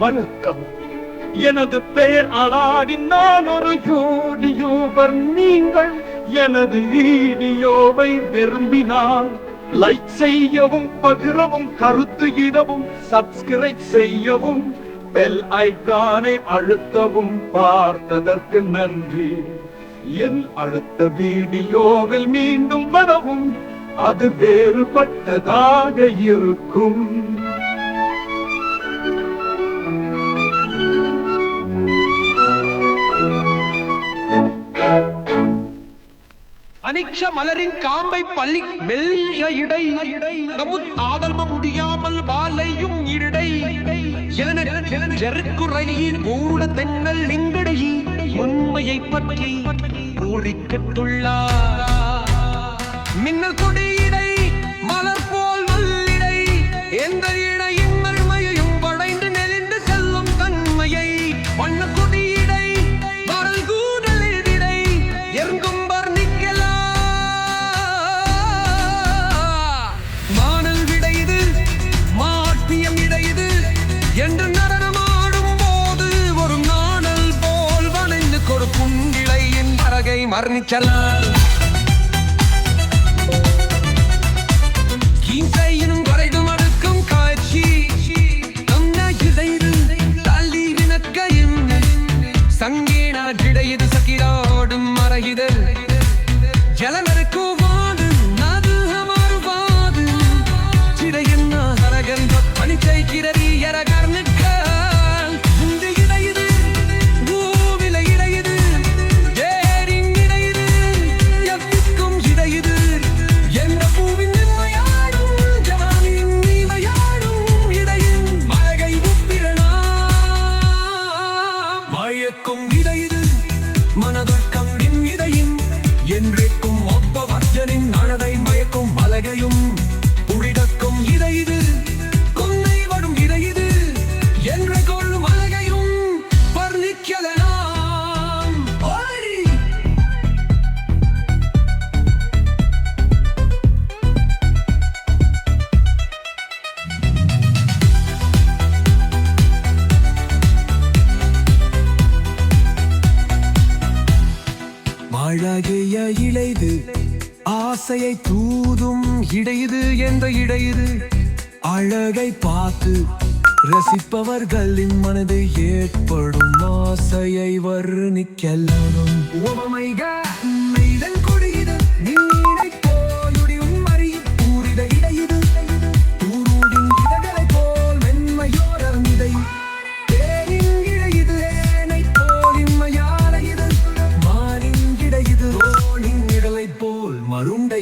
வணக்கம். எனது பெயர் அலாடின் நான் ஒரு யூடியூபர் நீங்கள் எனது வீடியோவை விரும்பினால் லைக் செய்யவும் பகிரவும் கருத்து இடவும் சப்ஸ்கிரைப் செய்யவும் பெல் ஐக்கானை அழுத்தவும் பார்த்ததற்கு நன்றி. என் அடுத்த வீடியோவில் மீண்டும் வரவும் அது வேறுபட்டதாக இருக்கும். அனிக்ஷ மலரின் காம்பை பள்ளி மெல்லிய இடை. நமுத் ஆதல்ம முடியாமல் வாலையும் இடை. ஜெருக்குறையின் மூட தென்னல் லிங்கடை உண்மையை பற்றி கூறிக்கட்டுள்ளார் மின்னல் கொடியிடை மலர் போல் நல்லிடை எந்த அழகை மரணிச்சலால் குறைதும் அடுக்கும் காட்சி. தள்ளிவினக்கையும் சங்கீனா கிடையது சகிராடும் மறையுதல் ஜலன அழகிய இளைது ஆசையை தூதும் இடையுது என்ற இடையுது. அழகை பார்த்து ரசிப்பவர்களின் மனது ஏற்படும் ஆசையை வர்ணிக்கலாம் உவமைக மருண்ட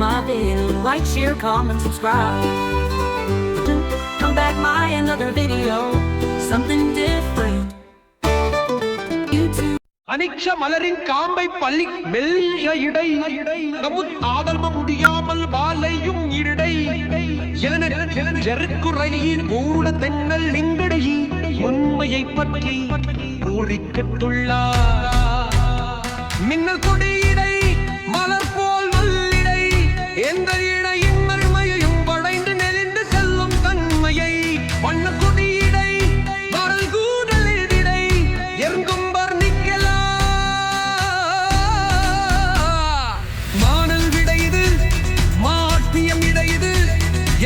my video, like, share, comment, subscribe. Come back my another video, something different. அனிச்ச மலரின் காம்பை பள்ளி மெல்லிய இடை. நமுத் ஆதல்ம முடியாமல் வாலையும் இடை ஜெருக்குறையின் மூட தென்னல் லிங்கடை உண்மையை பற்றி கூறிக்கட்டுள்ளார் மின்னல் கொடியில் எந்த இடையின் மறுமையையும் வளைந்து நெளிந்து செல்லும் தன்மையை வண்ண கொடியிடை வரல் கூடலிடை எங்கும் வர்ணிக்கலாம் மானல் விடையுது மாட்டியம் இடையுது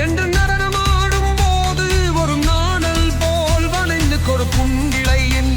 என்று நடனமாடும் போது ஒரு நாணல் போல் வணைந்து கொடுக்கும் இளையின்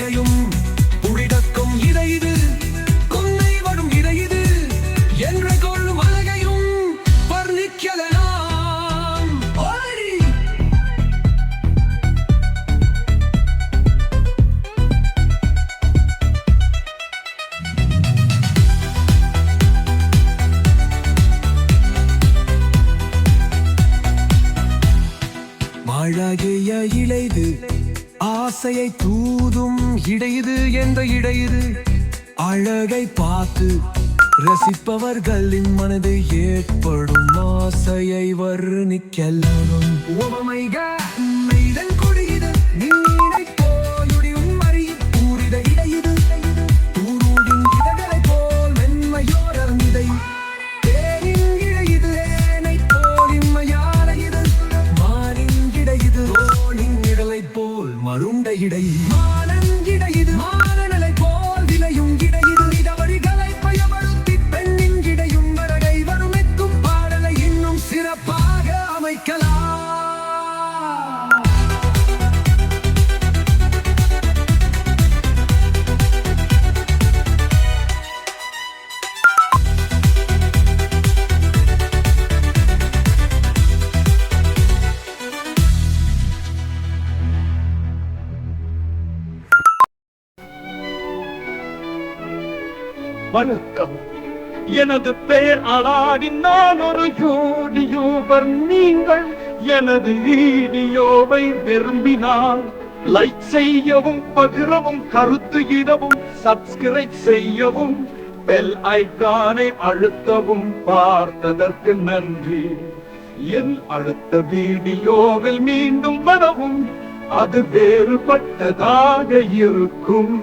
நகையும் புழிடக்கும் இதை இது. கொன்னை வரும் இதை இது. என்ற கொள்ளும் அழகையும் வர்ணிக்கலாம் அழகிய ஆசையை தூதும் இடையுது என்ற இடையுது. அழகை பார்த்து ரசிப்பவர்களின் மனது ஏற்படும் ஆசையை வர்ணிக்கலாம் உவமைக இடை. வணக்கம். எனது பெயர் அலாடின் நான் ஒரு யூடியூபர் நீங்கள் எனது வீடியோவை விரும்பினால் லைக் செய்யவும் பகிரவும் கருத்து இடவும் சப்ஸ்கிரைப் செய்யவும் பெல் ஐக்கானை அழுத்தவும் பார்த்ததற்கு நன்றி. என் அடுத்த வீடியோவில் மீண்டும் வரவும் அது வேறுபட்டதாக இருக்கும்.